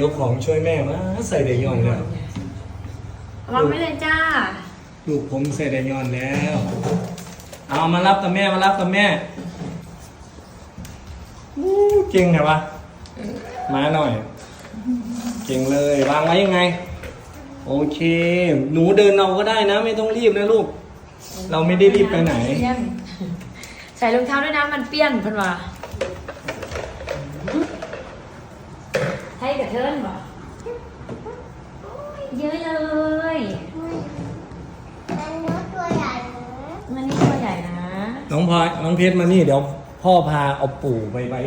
ยกของช่วยแม่มาใส่เดยอนแล้ววางไม่เลยจ้า ลูกผมใส่เดยอนแล้ว เอามารับกับแม่มารับกับแม่อู้เก่งไงวะมาหน่อย เก่งเลยวางไว้ยังไง โอเค หนูเดินเอาก็ได้นะ ไม่ต้องรีบนะลูก เราไม่ได้รีบไปไหนเปี้ยนใส่รองเท้าด้วยนะมันเปี้ยนเพันว่า ให้กับเทิร์นบ่เยอะเลยมันเนื้อตัวใหญ่นะมันนี่ตัวใหญ่นะ น้องพลอยน้องเพชรมานี่เดี๋ยวพ่อพาเอาปู่ไปไว้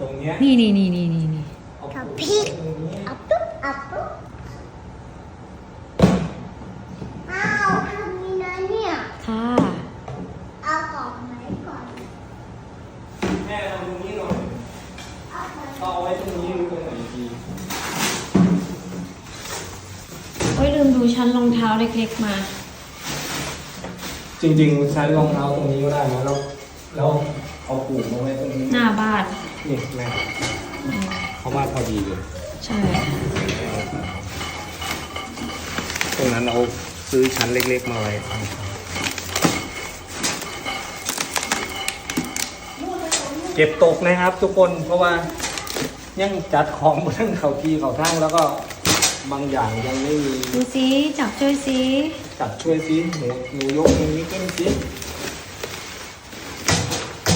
ตรงเนี้ยนี่นี่นี่นี่นี่นี่ เอากับปู่พริกตรงนี้อับปุ๊บอับปุ๊บอ้าวทำนี้นะเนี่ย ค่ะ เอากล่องไหนก่อน แม่เอาตรงนี้หน่อย เอาไป เอาไว้ตรงนี้หรือตรงไหนดี โอ้ยลืมดู ชั้นรองเท้าเล็กๆมา จริงๆใช้รองเท้าตรงนี้ก็ได้นะแล้วแล้วเอาปู่มาไว้ตรงนี้หน้าบ้าน นี่แม่เขาว่าพอดีเลยใช่ ตรงนั้นเอาซื้อชั้นเล็ก ๆ มาไว้เก็บตกนะครับทุกคนเพราะว่ายังจัดของมาทั้งเขาทีเขาทั้งแล้วก็ บางอย่างยังไม่มี ดูสิจับช่วยสิจับช่วยซิหนูหนูยกตรงนี้ขึ้นซิ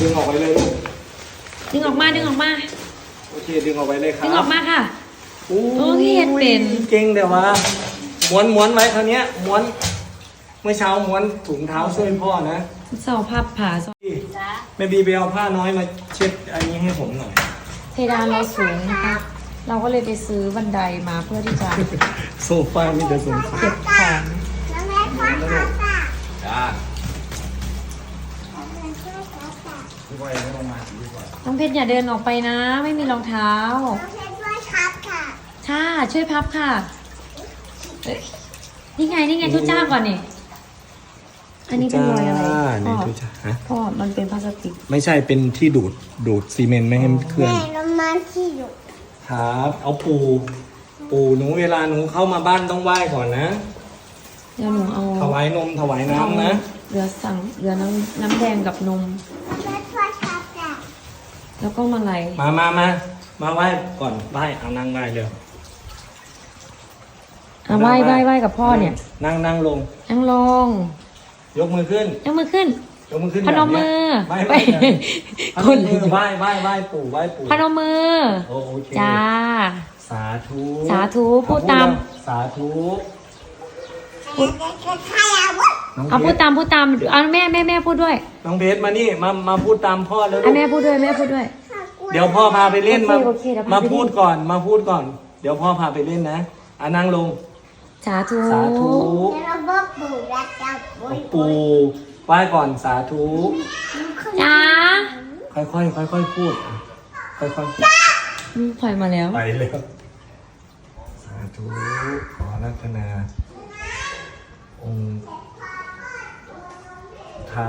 ดึงออกไปเลยลูกดึงออกมาดึงออกมาโอเคดึงออกไปเลยครับดึงออกมาค่ะ โอ้โอ้ยเห็นเป็น เก่งเดี๋ยวว่าม้วนม้วนไว้คราวเนี้ยม้วน เมื่อเช้าม้วนถุงเท้าช่วยพ่อนะเสาพับผาสพี่แม่บีไปเอาผ้าน้อยมาเช็ดอันนี้ให้ผมหน่อยเพดานเราสูงนะคะ เราก็เลยไปซื้อบันไดมาเพื่อที่จะโซฟามีแต่สงสารเก็บของแล้วแม่คว้าขาตาจ้าแล้วแม่คว้าขาตาพี่บอยไม่ต้องมาพี่บอยน้องเพชรอย่าเดินออกไปนะ ไม่มีรองเท้าแล้วแม่คว้าขาตาค่ะช่วยพับค่ะเอ้ยนี่ไงนี่ไงทุจ้าก่อนนี่อันนี้เป็นรอยอะไรนี่พ่อทุจ้าฮะพ่อมันเป็นพลาสติก ไม่ใช่เป็นที่ดูดดูดซีเมนต์ไม่ให้มันเคลื่อนแม่เรามาที่อยู่ ครับ เอาปูปูหนูเวลาหนูเข้ามาบ้านต้องไหว้ก่อนนะ เดี๋ยวหนูเอาถวายนมถวายน้ำนะเรือสั่งเรือน้ำน้ำแดงกับนม แล้วแม่คว้าขาตาแล้วก็มาลัยมามามามาไหว้ก่อนไหว้เอานั่งไหว้เร็วอะไหว้ไหว้ไหว้กับพ่อเนี่ย นั่งนั่งลงนั่งลง ยกมือขึ้นยกมือขึ้น ยกมือขึ้นพนมมือไม่ไปไม่พคนนมมือไหว้ไหว้ไหว้ปู่ไหว้ปู่พนมมือโอเคจ้า สาธุสาธุพูดตาม สาธุแม่จะแค่ขยับวะน้องเอาเพพูดชรตามพูดตามเอาแม่แม่แม่พูดด้วย น้องเพชรมานี่มามาพูดตามพ่อแล้วเอาแม่พูดด้วยแม่พูดด้วย เดี๋ยวพ่อพาไปเล่นมาโอเคโอเคเดี๋ยวพาไปมาเล่นพูดก่อนมาพูดก่อน เดี๋ยวพ่อพาไปเล่นนะอะนั่งลง สาธุสาธุเดี๋ยวเราบอกปู่รักจับบุยปู่ ไหว้ก่อนสาธุจ้าค่อยๆค่อยๆพูดอะค่อยๆพูดอืมปล่อยมาแล้ว ไปเร็วสาธุ ขอรัตนา องค์เท้า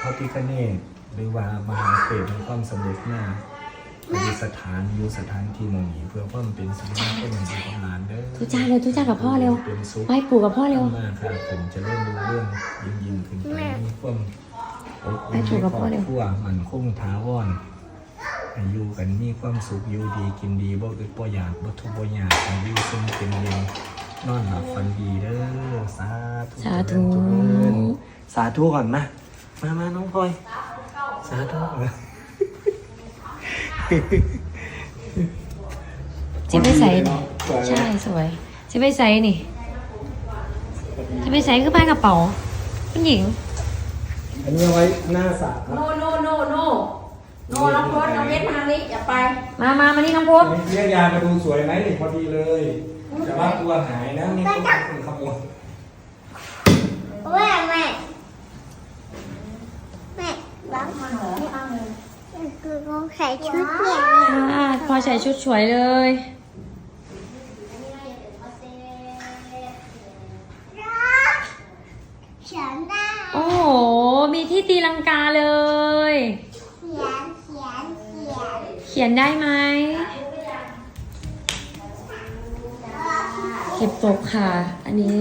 พระพิฆเนศหรือว่ามหาเปรตในความสำเร็จหน้า ปฏิสถานอยู่สถานที่หมองนี้เพื่อเพิ่มเป็นสิริมงคลแห่งบุญของหลานเด้อทุจ้าเร็วทุจ้ากับพ่อเร็วเป็นสุขไหว้ปู่กับพ่อเร็วมากครับผมจะเริ่มรู้เรื่องยิ่งยิ่งขึ้นไปมีความอบไปอุ่นถูในกกับครพ่ออบเร็วครัวมันคงท้าวอนให้อยู่กันมีความสุขอยู่ดีกินดีบ่อึดบ่อยากบ่ทุกข์บ่ยากให้อยู่ซึ่งเป็นเย็นนอนหลับฝันดีเด้อสาธุสาธุเจริญสาธุก่อนมามามาน้องพลอยสาธุ จะไปใส่เนาะสวยใช่สวยจะไปใส่นี่จะไปใส่คือพายกระเป๋าผู้หญิง อันนี้เอาไว้หน้าสระครับโนโนโนโนโนน้องโพสน้องเวทมาทางนี้อย่าไป มามามานี่น้องพบเรียกยามาดูสวยไหมนี่พอดีเลย แต่ว่ากลัวหายนะไม่ต้องเป็นขโมยแม่แม่แม่ร้อง พอใส่ชุดเวยอ่าพอใส่ชุดสวยเลยโอ้โห มีที่ตีลังกาเลย เขียนได้ไหม เก็บตกค่ะ อันนี้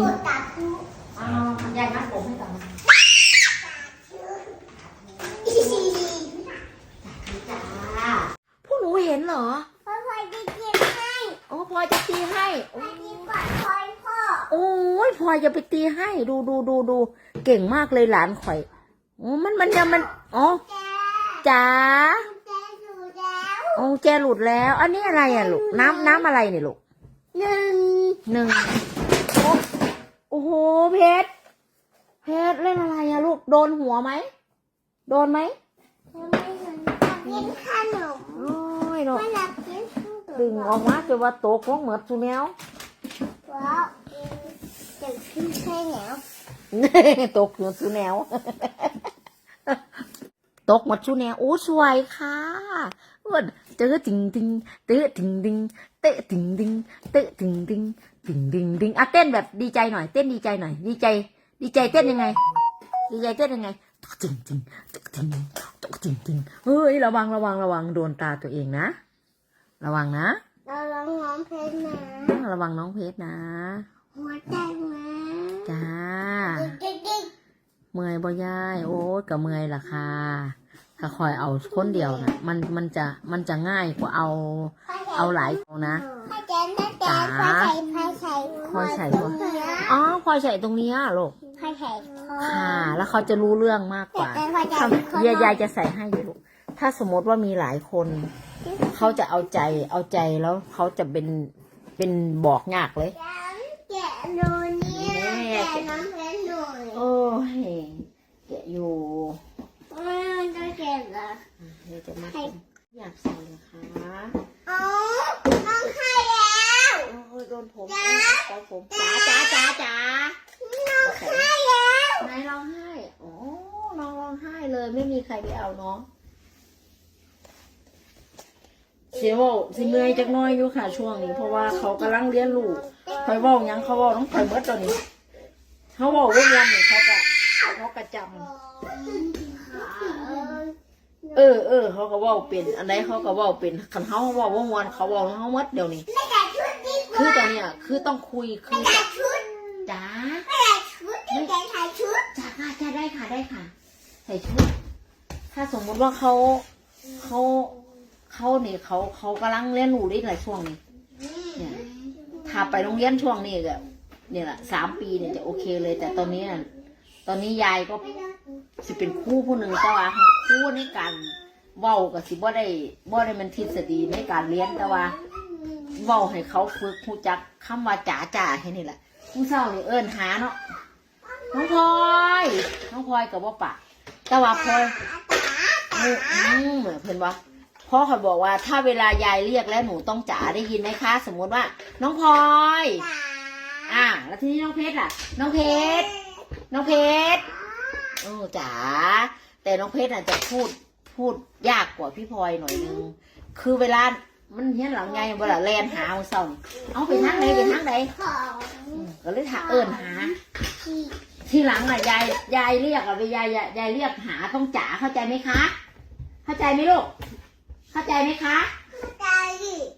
อยากนัดผมให้ต่อ พลอยจะไปตีให้ ดูดูดูดูเก่งมากเลยหลานข่อยโอ้มันมันยังมันอ๋อแกจ๋าแกอยู่แล้วโอ้แจหลุดแล้ว อันนี้อะไรอะลูกน้ำน้ำอะไรเนี่ยลูกหนึ่งหนึ่งโอ้โอ้โหเพชรเพชรเล่นอะไรอะลูกโดนหัวไหมโดนไหมยังไม่เห็นกินขนมโอ้ยโดนไม่รับกินขนมดึงออกมาจะว่าโตกลงเหมือนสุแนวว้าวจะขึ้น ใช่แล้วตกเหมือนสุแนว ตกหมดชูแนวโอ้สวยค่ะเอ้วนเจอติงติงเตะติงติงเตะติงติงเตะติงติงติงติงติงอะเต้นแบบดีใจหน่อย เต้นดีใจหน่อย ดีใจ ดีใจเต้นยังไง ดีใจเต้นยังไงตกจริงจริงตกจริงตกจริงจริงเฮ้ยระวังระวังระวังโดนตาตัวเองนะ ระวังนะเราลองร้องเพลงนะ ระวังน้องเพชรนะ หัวใจนะ จ้ากิ๊กกิ๊กเมื่อยบ่ยาย โอ้ยก็เมื่อยล่ะค่ะ ถ้าคอยเอาคนเดียวนะมันมันจะมันจะง่ายกว่าเอาเอาหลายคนนะพ่อแจนแม่แจนพ่อใส่พ่อใส่พ่อใส่พ่อพ่ออ๋อพลอยใส่ตรงเนี้ยลูกพ่อใส่พ่อค่ะ แล้วเขาจะรู้เรื่องมากกว่าแต่พ่อใส่ทพ่อำยายยายจะใส่ให้อยู่ลูกถ้าสมมติว่ามีหลายคน เขาจะเอาใจเอาใจแล้วเขาจะเป็นเป็นบอกยากเลยแกะดูเนี่ยแกะน้ำเพชรหน่อยโอ้ยแกะอยู่ไม่ต้องแกะเหรอเดี๋ยวจะมาอยากใส่เหรอคะอ๋อต้องให้แล้วโอ้ยโดนผมโดนผมจ๋าจ๋าจ๋าจ๋าน้องให้แล้วนายร้องไห้โอ้น้องร้องไห้เลยไม่มีใครไปเอาน้องเสียว่าสิเมื่อยจักหน้อยอยู่ค่ะช่วงนี้เพราะว่าเขากำลังเรียนรู้คอยเว่าหยังเขาเว่าน้องคอยเมื่อตอนนี้ เขาเว่าเรื่องนี้เขาก็เขาก็จำเออเออเขาก็เว่าเป็นอันใดเขาก็เว่าเป็นคันเขาเว่าว่ามวนเขาเว่าเขาเมื่อเดี๋ยวนี้ไม่แต่ชุดดีกคือว่าตอนเนี้ยคือต้องคุยคือไม่แต่ชุดจ๋าไม่แต่ชุดไม่แต่ถ่ายชุดจ้าค่ะจ้าได้ค่ะได้ค่ะใส่ชุด ถ้าสมมุติว่าเขาเขาเขาเนี่ยเขาเขากำลังเรียนรู้ได้หลายช่วงนี้เนี่ยถ้าไปโรงเรียนช่วงนี้ก็ เนี่ยแหละสามปีเนี่ยจะโอเคเลย แต่ตอนนี้ตอนนี้ยายก็สิเป็นคู่ผู้หนึ่งแต่ว่าคู่ในการเว้ากับสิบ่ได้บ่ได้มันทฤษฎีในการเรียนแต่ว่าเว้าให้เขาฝึกรู้จักคำว่าจ๋าจ๋าแค่นี้แหละผู้เศร้านี่เอิ้นหาเนาะน้องพลอยน้องพลอยกับว่าปะแต่ว่าพลอยอืมอืมเหมือนเพื่อนว่าพ่อเขาบอกว่าถ้าเวลายายเรียกแล้วหนูต้องจ๋าได้ยินไหมคะ สมมติว่า น้องพลอย อ่าแล้วทีนี้น้องเพชรล่ะ น้องเพชรน้องเพชรโอ้จ๋าแต่น้องเพชรอาจจะพูดพูดยากกว่าพี่พลอยหน่อยนึงคือเวลามันเฮี้ยนหลังไงเวลาแลนหาเอาเศร้านี่เอาไปทางไหนไปทางไหนของอืมก็เลยถามเอิญหาที่ทีหลังอะยายยายเรียกอะยายยายยายเรียกหาต้องจ๋าเข้าใจไหมคะ เข้าใจไหมลูกเข้าใจไหมคะใจ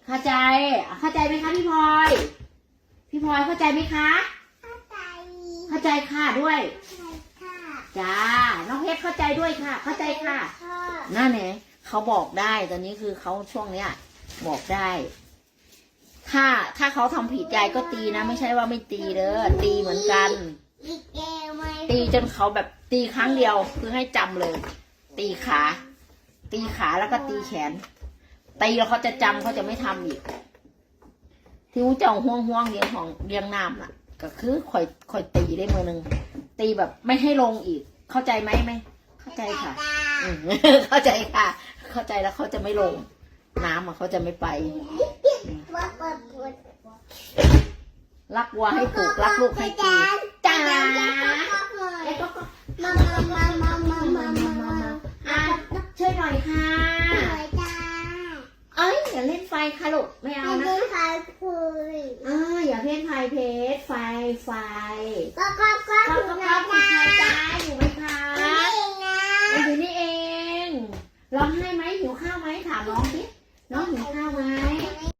เข้าใจอะเข้าใจไหมคะพี่พลอย พี่พลอยเข้าใจไหมคะใจเข้าใจค่ะด้วยค่ะจ้า น้องเพชรเข้าใจด้วยค่ะ เข้าใจค่ะค่ะนั่นเองเขาบอกได้ ตอนนี้คือเขาช่วงเนี้ย บอกได้ ถ้าถ้าเขาทำผิดยายก็ตีนะ ไม่ใช่ว่าไม่ตีเด้อตีเหมือนกันอีกเกมไหมตีจนเขาแบบตีครั้งเดียวคือให้จำเลย ตีขา ตีขาแล้วก็ตีแขน ตีแล้วเขาจะจำเขาจะไม่ทำอีก ที่อู้เจ้าห่วงห่วงเลี้ยงของเลี้ยงน้ำน่ะ ก็คือคอยคอยตีได้มือหนึ่งตีแบบไม่ให้ลงอีก เข้าใจไหมไหมเข้าใจค่ะเข้าใจค่ะ เข้าใจแล้วเขาจะไม่ลง น้ำอะเขาจะไม่ไป รักวัวให้ปลูกรักลูกให้กินจ้าแล้วก็มามามามามามามาช่วยหน่อยค่ะ อ้ยอย่าเล่นไฟค่ะลูกไม่เอาไม่นะได้ขายคุยอ่าอย่าเล่นไฟเพชรไฟไฟก็ก็ก็ก็ถูก็กก็แล้วคุณจ้าชายจ้าอยู่ไหมคะนี่นะอยู่นี่เองร้องไห้ไหมหิวข้าวไหมถามน้องสิน้องหิวข้าวไหม